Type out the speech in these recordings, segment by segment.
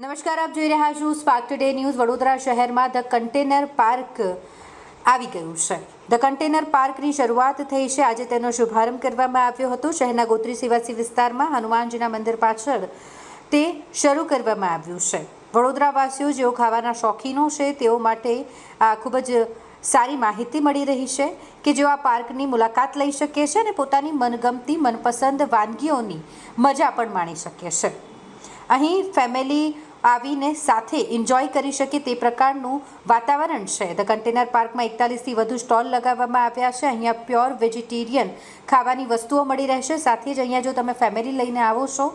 નમસ્કાર, આપ જોઈ રહ્યા છો સ્પાર્ક ટુડે ન્યૂઝ. વડોદરા શહેરમાં ધ કન્ટેનર પાર્ક આવી ગયું છે. ધ કન્ટેનર પાર્કની શરૂઆત થઈ છે. આજે તેનો શુભારંભ કરવામાં આવ્યો હતો. શહેરના ગોત્રી સેવાસી વિસ્તારમાં હનુમાનજીના મંદિર પાછળ તે શરૂ કરવામાં આવ્યું છે. વડોદરાવાસીઓ જેઓ ખાવાના શોખીનો છે, તેઓ માટે આ ખૂબ જ સારી માહિતી મળી રહી છે કે જેઓ આ પાર્કની મુલાકાત લઈ શકે છે અને પોતાની મનગમતી, મનપસંદ વાનગીઓની મજા પણ માણી શકે છે. અહીં ફેમિલી આવીને સાથે એન્જોય કરી શકે તે પ્રકારનું વાતાવરણ છે. ધ કન્ટેનર પાર્કમાં એકતાલીસથી વધુ સ્ટોલ લગાવવામાં આવ્યા છે. અહીંયા પ્યોર વેજીટેરિયન ખાવાની વસ્તુઓ મળી રહેશે. સાથે જ અહીંયા જો તમે ફેમિલી લઈને આવો છો,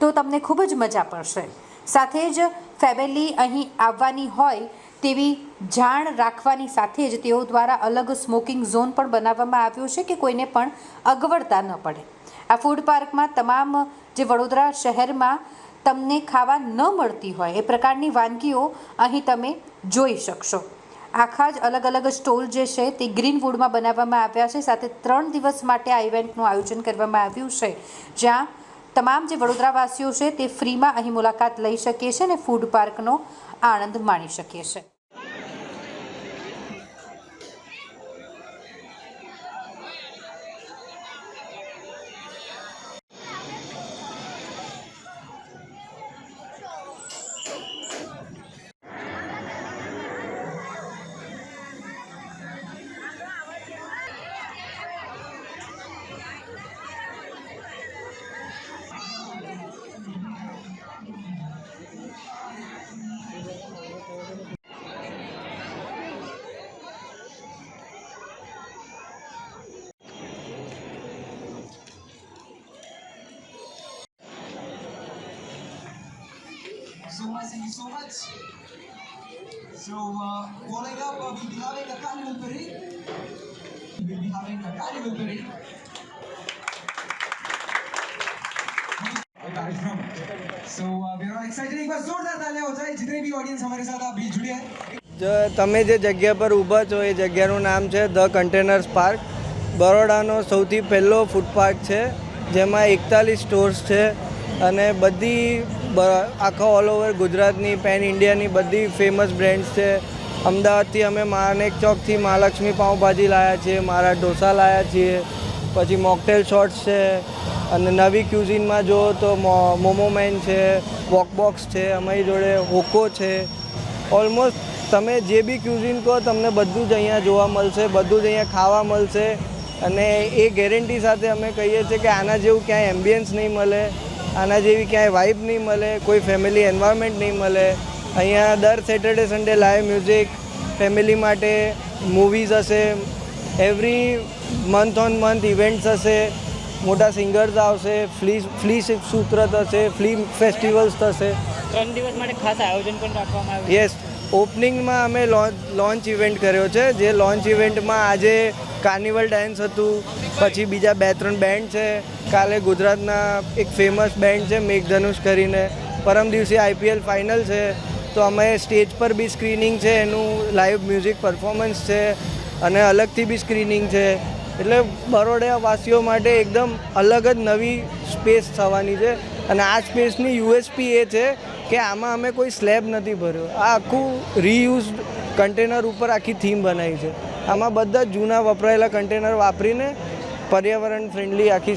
તો તમને ખૂબ જ મજા પડશે. સાથે જ ફેમિલી અહીં આવવાની હોય તેવી જાણ રાખવાની સાથે જ તેઓ દ્વારા અલગ સ્મોકિંગ ઝોન પણ બનાવવામાં આવ્યો છે કે કોઈને પણ અગવડતા ન પડે. આ ફૂડ પાર્કમાં તમામ જે વડોદરા શહેરમાં તમને ખાવા ન મળતી હોય, એ પ્રકારની વાનગીઓ અહીં તમે જોઈ શકશો. આખા જ અલગ અલગ સ્ટોલ જે છે, તે ગ્રીન વુડમાં બનાવવામાં આવ્યા છે. સાથે ત્રણ દિવસ માટે આ ઇવેન્ટનું આયોજન કરવામાં આવ્યું છે. જ્યાં તમામ જે વડોદરાવાસીઓ છે, તે ફ્રીમાં અહીં મુલાકાત લઈ શકે છે અને ફૂડ પાર્કનો આનંદ માણી શકે છે. thank you so much. So, uh, following up, uh, we'll be having a carnival parade. We'll be having a carnival parade. कार्यक्रम सो वी आर एक्साइटेड एक बार जोरदार तालियां हो जाए जितने भी ऑडियंस हमारे साथ अभी जुड़े हैं જો તમે જે જગ્યા પર ઊભા છો એ જગ્યાનું નામ છે ધ કન્ટેનર્સ પાર્ક બરોડાનો સૌથી પહેલો ફૂડ પાર્ક છે જેમાં એકતાલીસ સ્ટોર્સ છે અને બધી બ- આખા ઓલ ઓવર ગુજરાતની પેન ઇન્ડિયાની બધી ફેમસ બ્રેન્ડ્સ છે. અમદાવાદથી અમે માનેક ચોકથી મહાલક્ષ્મી પાઉંભાજી લાવ્યા છીએ, મારા ઢોસા લાવ્યા છીએ, પછી મોકટેલ શોર્ટ્સ છે, અને નવી ક્યુઝિનમાં જુઓ તો મો- મોમો છે વોકબોક્સ છે, અમારી જોડે હોકો છે. ઓલમોસ્ટ તમે જે બી ક્યુઝિન કહો, તમને બધું જ અહીંયા જોવા મળશે, બધું જ અહીંયા ખાવા મળશે. અને એ ગેરંટી સાથે અમે કહીએ છીએ કે આના જેવું ક્યાંય એમ્બિયન્સ નહીં મળે. આના જેવી ક્યાંય વાઇબ નહીં મળે કોઈ ફેમિલી એન્વાયરમેન્ટ નહીં મળે. અહીંયા દર Saturday Sunday live music family માટે મૂવીઝ હશે. Every month on month events હશે. મોટા સિંગર્સ આવશે ફ્લી ફ્લી સૂત્ર થશે ફ્લી ફેસ્ટિવલ્સ થશે. ત્રણ દિવસ માટે ખાસ આયોજન પણ રાખવામાં આવ્યું યસ ઓપનિંગમાં અમે લોન્ચ ઇવેન્ટ કર્યો છે. જે લોન્ચ ઇવેન્ટમાં આજે કાર્નિવલ ડાન્સ હતું, પછી બીજા બે ત્રણ બેન્ડ છે. કાલે ગુજરાતના એક ફેમસ બેન્ડ છે, મેઘધનુષ કરીને. પરમ દિવસે આઈપીએલ ફાઇનલ છે. તો અમે સ્ટેજ પર બી સ્ક્રીનિંગ છે, એનું લાઈવ મ્યુઝિક પરફોર્મન્સ છે. અને અલગથી બી સ્ક્રીનિંગ છે. એટલે બરોડાવાસીઓ માટે એકદમ અલગ જ નવી સ્પેસ થવાની છે. અને આ સ્પેસની યુએસપી એ છે કે આમાં અમે કોઈ સ્લેબ નથી ભર્યો. આ આખું રીયુઝ કન્ટેનર ઉપર આખી થીમ બનાવી છે. આમાં બધા જ જૂના વપરાયેલા કન્ટેનર વાપરીને પર્યાવરણ ફ્રેન્ડલી આખી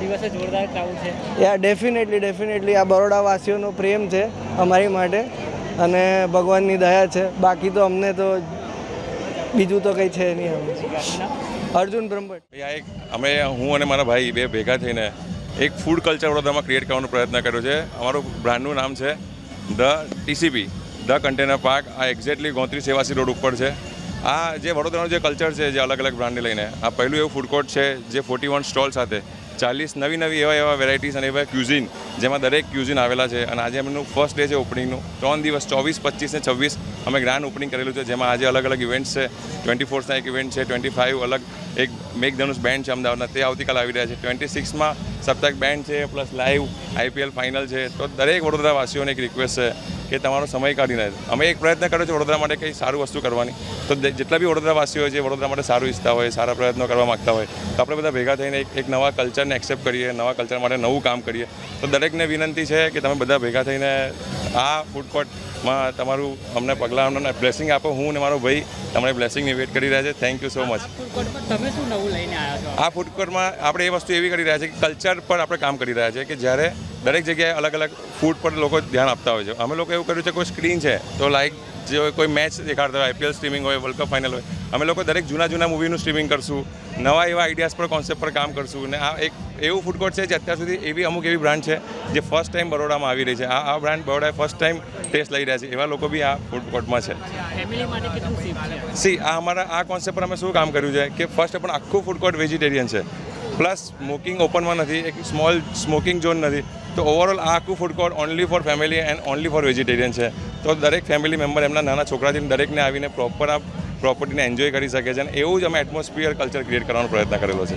દિવસે જોરદાર ક્રાઉડ છે. યા ડેફિનેટલી ડેફિનેટલી આ બરોડા વાસીઓનો પ્રેમ છે અમારી માટે અને ભગવાનની દયા છે. બાકી તો અમને તો બીજું તો કંઈ છે નહીં અર્જુન બ્રહ્મભટ્ટ. આ એક અમે હું અને મારા ભાઈ બે ભેગા થઈને એક ફૂડ કલ્ચર વડોદરામાં ક્રિએટ કરવાનો પ્રયત્ન કર્યો છે. અમારું બ્રાન્ડનું નામ છે the TCP the container park આ એક્ઝેક્ટલી ગોત્રી સેવાસી રોડ ઉપર છે. આ જે વડોદરાનું જે કલ્ચર છે, જે અલગ અલગ બ્રાન્ડને લઈને, આ પહેલું એવું ફૂડ કોર્ટ છે, જે ફોર્ટી વન સ્ટોલ સાથે ચાલીસ નવી નવી એવા એવા વેરાયટીઝ અને એવા ક્યુઝિન જેમાં દરેક ક્યુઝિન આવેલા છે. અને આજે એમનું ફર્સ્ટ ડે છે ઓપનિંગનું ત્રણ દિવસ, ચોવીસ, પચીસ ને છવ્વીસ અમે ગ્રાન્ડ ઓપનિંગ કરેલું છે, જેમાં આજે અલગ અલગ ઇવેન્ટ્સ છે. ટ્વેન્ટી ફોર્થના એક ઇવેન્ટ છે ટ્વેન્ટી ફાઇવ અલગ એક મેઘધનુષ બેન્ડ છે અમદાવાદના, તે આવતીકાલ આવી રહ્યા છે. ટ્વેન્ટી સિક્સમાં સપ્તાહ બેન્ડ છે પ્લસ લાઈવ આઈપીએલ ફાઇનલ છે. તો દરેક વડોદરાવાસીઓને એક રિક્વેસ્ટ છે કે તમારો સમય કાઢીને અમે એક પ્રયત્ન કર્યો છે વડોદરા માટે કંઈ સારું વસ્તુ કરવાની. તો જેટલા બી વડોદરાવાસીઓ છે, વડોદરા માટે સારું ઈચ્છતા હોય, સારા પ્રયત્નો કરવા માગતા હોય, તો આપણે બધા ભેગા થઈને એક નવા કલ્ચરને એક્સેપ્ટ કરીએ, નવા કલ્ચર માટે નવું કામ કરીએ. તો દરેકને વિનંતી છે કે તમે બધા ભેગા થઈને આ ફૂડ કોર્ટમાં તમારું અમને પગલાં અમને બ્લેસિંગ આપો. હું અને મારો ભાઈ તમને બ્લેસિંગની વેટ કરી રહ્યા છે. થેન્ક યુ સો મચ તમે શું નવું લઈને આવ્યા છો? આ ફૂડ કોર્ટમાં આપણે એ વસ્તુ એવી કરી રહ્યા છે કે કલ્ચર પર આપણે કામ કરી રહ્યા છે કે જ્યારે દરેક જગ્યાએ અલગ અલગ ફૂડ પર લોકો ધ્યાન આપતા હોય છે. અમે લોકો એવું કર્યું છે કોઈ સ્ક્રીન છે તો લાઈક જે કોઈ મેચ દેખાડતા હોય આઈપીએલ સ્ટ્રીમિંગ હોય વર્લ્ડ કપ ફાઇનલ હોય અમે લોકો દરેક જૂના જૂના મૂવીનું સ્ટ્રીમિંગ કરશું નવા એવા આઈડિયાઝ પર કોન્સેપ્ટ પર કામ કરશું. અને આ એક એવું ફૂડ કોર્ટ છે જે અત્યાર સુધી એવી અમુક એવી બ્રાન્ડ છે જે ફર્સ્ટ ટાઈમ બરોડામાં આવી રહી છે. આ આ બ્રાન્ડ બરોડાએ ફર્સ્ટ ટાઈમ ટેસ્ટ લઈ રહ્યા છે એવા લોકો બી આ ફૂડ કોર્ટમાં છે. સી આ અમારા આ કોન્સેપ્ટ પર અમે શું કામ કર્યું છે કે ફર્સ્ટ પણ આખું ફૂડ કોર્ટ વેજીટેરિયન છે. પ્લસ સ્મોકિંગ ઓપનમાં નથી એક સ્મોલ સ્મોકિંગ ઝોન નથી. તો ઓવરઓલ આ આખું food court only for family and only for vegetarian છે. તો દરેક ફેમિલી મેમ્બર એમના નાના છોકરાથી દરેકને આવીને પ્રોપર આ પ્રોપર્ટીને એન્જોય કરી શકે છે અને એવું જ અમે એટમોસ્ફિયર કલ્ચર ક્રિએટ કરવાનો પ્રયત્ન કરેલો છે.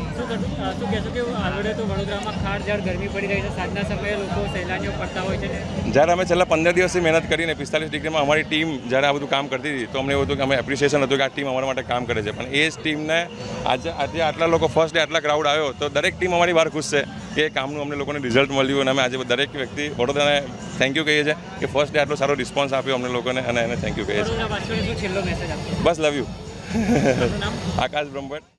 જ્યારે અમે છેલ્લા પંદર દિવસથી મહેનત કરીને પિસ્તાલીસ ડિગ્રીમાં અમારી ટીમ જ્યારે આ બધું કામ કરતી હતી તો અમને એવું હતું કે અમે એપ્રિસિએશન હતું કે આ ટીમ અમારા માટે કામ કરે છે. પણ એ જ ટીમને આજે આજે આટલા લોકો ફર્સ્ટ ડે આટલા ક્રાઉડ આવ્યો તો દરેક ટીમ અમારી બહાર ખુશ છે. કે એ કામનું અમને લોકોને રિઝલ્ટ મળ્યું અને અમે આજે દરેક વ્યક્તિ વડોદરાને થેન્ક યુ કહીએ છીએ કે ફર્સ્ટ ડે આટલો સારો રિસ્પોન્સ આપ્યો અમને લોકોને અને એને થેન્ક યુ કહીએ છીએ. બસ લવ યુ આકાશ બ્રહ્મભટ્ટ.